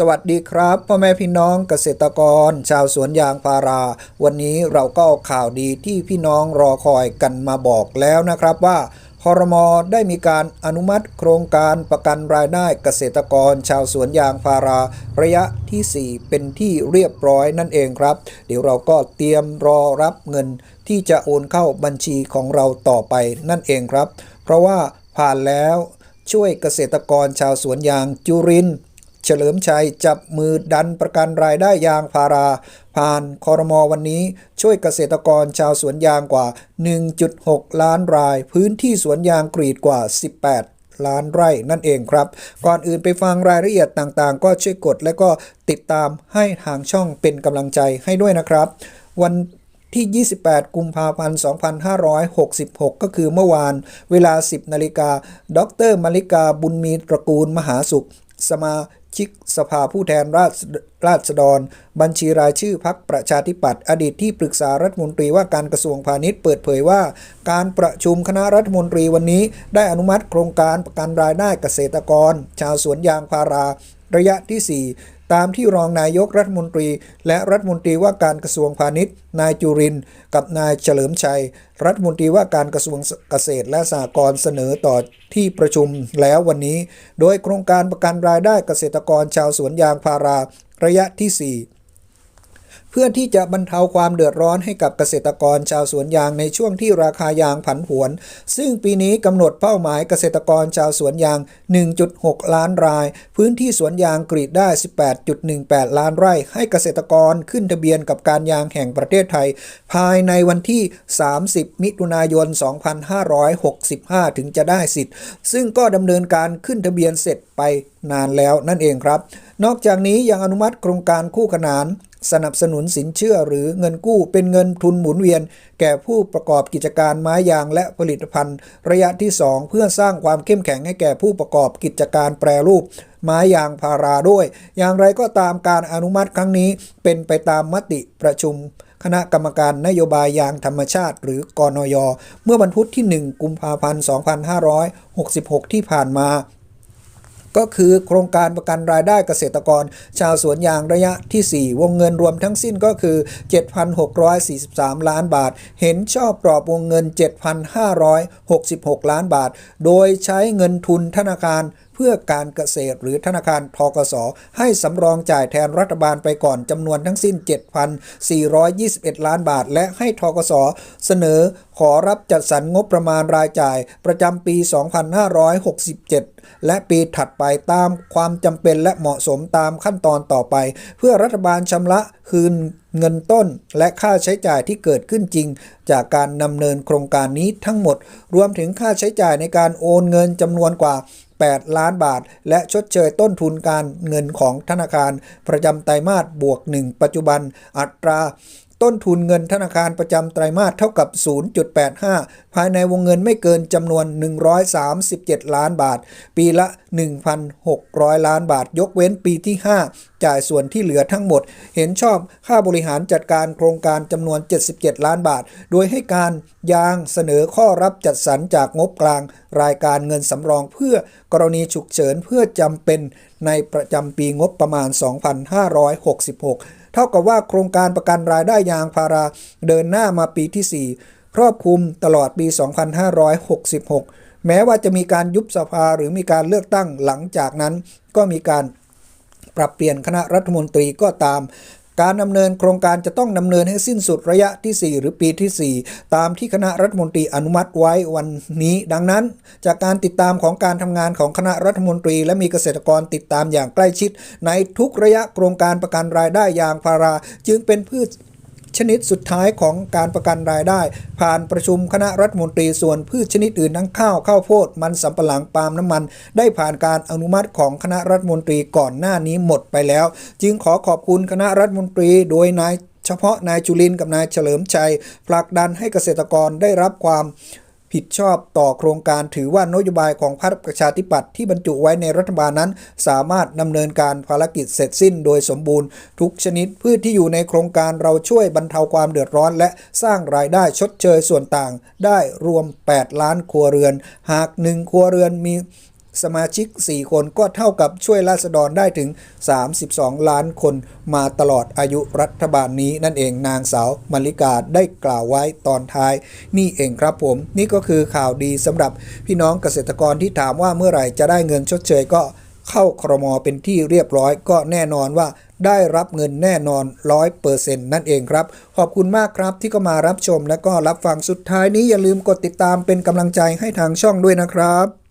สวัสดีครับพ่อแม่พี่น้องเกษตรกร ชาวสวนยางพารา วันนี้เราก็เอาข่าวดีที่พี่น้องรอคอยกันมาบอกแล้วนะครับว่าคอรมอได้มีการอนุมัติโครงการประกันรายได้เกษตรกร ชาวสวนยางพารา ระยะที่ 4 เป็นที่เรียบร้อยนั่นเองครับ เดี๋ยวเราก็เตรียมรอรับเงินที่จะโอนเข้าบัญชีของเราต่อไปนั่นเองครับ เพราะว่าผ่านแล้วช่วยเกษตรกรชาวสวนยางจุริน เฉลิมชัยจับมือดันประกันรายได้ยางพารา ผ่านคอรมอวันนี้ช่วยเกษตรกรชาวสวนยางกว่า 1.6 ล้านราย พื้นที่สวนยางกรีดกว่า 18ล้านไร่นั่นเองครับ ก่อนอื่นไปฟังรายละเอียดต่างๆ ก็ช่วยกดและก็ติดตามให้ทางช่องเป็นกำลังใจให้ด้วยนะครับ วันที่ 28 กุมภาพันธ์ 2566 ก็คือเมื่อวาน เวลา 10 นาฬิกา ดรมาริกาบุญมีตระกูลมหาสุข สมาชิกสภาผู้แทนราษราษฎร บัญชีรายชื่อพักประชาธิปัตย์อดีตที่ปรึกษารัฐมนตรีว่าการกระทรวงพาณิชย์เปิดเผยว่า การประชุมคณะรัฐมนตรีวันนี้ ได้อนุมัติโครงการประกันรายได้เกษตรกร ชาวสวนยางพารา ระยะที่ 4 ตามที่รองนายกรัฐมนตรี และรัฐมนตรีว่าการกระทรวงพาณิชย์ นายจุรินกับนายเฉลิมชัย รัฐมนตรีว่าการกระทรวงเกษตรและสหกรณ์เสนอต่อที่ประชุมแล้ววันนี้ โดยโครงการประกันรายได้เกษตรกรชาวสวนยางพาราระยะที่ 4 พื่อที่จะบรรเทาความเดือดร้อนให้กับเกษตรกรชาวสวนยางในช่วงที่ราคายางผันผวน ซึ่งปีนี้กำหนดเป้าหมายเกษตรกรชาวสวนยาง 1.6 ล้านราย พื้นที่สวนยางกรีดได้ 18.18 ล้านไร่ ให้เกษตรกรขึ้นทะเบียนกับการยางแห่งประเทศไทย ภายในวันที่ 30 มิถุนายน 2565 ถึงจะได้สิทธิ์ ซึ่งก็ดำเนินการขึ้นทะเบียนเสร็จไปนานแล้วนั่นเองครับ นอกจากนี้ยังอนุมัติโครงการคู่ขนาน สนับสนุนสินเชื่อหรือเงินกู้เป็นเงินทุนหมุนเวียน แก่ผู้ประกอบกิจการไม้ยางและผลิตภัณฑ์ ระยะที่ 2 เพื่อสร้างความเข้มแข็งให้แก่ผู้ประกอบกิจการแปรรูป ไม้ยางพาราด้วย อย่างไรก็ตามการอนุมัติครั้งนี้เป็นไปตามมติประชุม คณะกรรมการนโยบายยางธรรมชาติ หรือกนย เมื่อวันพุธที่ 1 กุมภาพันธ์ 2566 ที่ผ่านมา ก็คือโครงการประกันรายได้เกษตรกร ชาวสวนยางระยะที่ 4 วงเงินรวมทั้งสิ้นก็คือ 7,643 ล้านบาท เห็นชอบกรอบวงเงิน 7,566 ล้านบาท โดยใช้เงินทุนธนาคาร เพื่อการเกษตรหรือธนาคารทกส ให้สำรองจ่ายแทนรัฐบาลไปก่อนจำนวนทั้งสิ้น 7,421 ล้านบาท และให้ทกส เสนอขอรับจัดสรรงบประมาณรายจ่ายประจำปี 2567 และปีถัดไปตามความจำเป็นและเหมาะสมตามขั้นตอนต่อไป เพื่อรัฐบาลชำระคืนเงินต้นและค่าใช้จ่ายที่เกิดขึ้นจริง จากการดำเนินโครงการนี้ทั้งหมด รวมถึงค่าใช้จ่ายในการโอนเงินจำนวนกว่า 8 ล้านบาท และชดเชยต้นทุนการเงินของธนาคาร ประจำไตรมาสบวก 1 ปัจจุบันอัตรา ต้นทุนเงินธนาคารประจำไตรมาสเท่ากับ 0.85 ภายในวงเงินไม่เกินจำนวน 137 ล้านบาท ปีละ 1,600 ล้านบาท ยกเว้นปีที่ 5 จ่ายส่วนที่เหลือทั้งหมด เห็นชอบค่าบริหารจัดการโครงการจำนวน 77 ล้านบาท โดยให้การยางเสนอข้อรับจัดสรรจากงบกลาง รายการเงินสำรองเพื่อกรณีฉุกเฉินเพื่อจำเป็นในประจำปีงบประมาณ 2566 เท่ากับว่าโครงการประกันรายได้ยางพาราเดินหน้ามาปีที่ 4 ครอบคลุมตลอดปี 2566 แม้ว่าจะมีการยุบสภาหรือมีการเลือกตั้งหลังจากนั้น ก็มีการปรับเปลี่ยนคณะรัฐมนตรีก็ตาม การดำเนินโครงการจะต้องดำเนินให้สิ้นสุดระยะที่ 4 หรือปีที่ 4 ตามที่คณะรัฐมนตรีอนุมัติไว้วันนี้ ดังนั้น จากการติดตามของการทำงานของคณะรัฐมนตรี และมีเกษตรกรติดตามอย่างใกล้ชิด ในทุกระยะโครงการประกันรายได้ยางพารา จึงเป็นพืช ชนิดสุดท้ายของการประกันรายได้ ผ่านประชุมคณะรัฐมนตรีส่วนพืชชนิดอื่นทั้งข้าวข้าวโพดมันสำปะหลังปาล์มน้ำมัน ได้ผ่านการอนุมัติของคณะรัฐมนตรีก่อนหน้านี้หมดไปแล้ว จึงขอขอบคุณคณะรัฐมนตรีโดยนายเฉพาะนายจุลินกับนายเฉลิมชัยผลักดันให้เกษตรกรได้รับความ ผิดชอบต่อโครงการถือว่านโยบายของพรรคประชาธิปัตย์ที่บรรจุไว้ในรัฐบาลนั้น สามารถดำเนินการภารกิจเสร็จสิ้นโดยสมบูรณ์ ทุกชนิดพืชที่อยู่ในโครงการเราช่วยบรรเทาความเดือดร้อน และสร้างรายได้ชดเชยส่วนต่าง ได้รวม 8 ล้านครัวเรือน หาก1ครัวเรือนมี สมาชิก 4 คนก็เท่ากับช่วยราษฎรได้ถึง 32 ล้านคนมาตลอดอายุรัฐบาลนี้นั่นเองนางสาวมาริกาได้กล่าวไว้ตอนท้าย นี่เองครับผมนี่ก็คือข่าวดีสำหรับพี่น้องเกษตรกรที่ถามว่าเมื่อไหร่จะได้เงินชดเชยก็เข้าครมเป็นที่เรียบร้อยก็แน่นอนว่าได้รับเงินแน่นอน 100%นั่นเองครับ ขอบคุณมากครับที่ก็มารับชมและก็รับฟังสุดท้ายนี้อย่าลืมกดติดตามเป็นกำลังใจให้ทางช่องด้วยนะครับ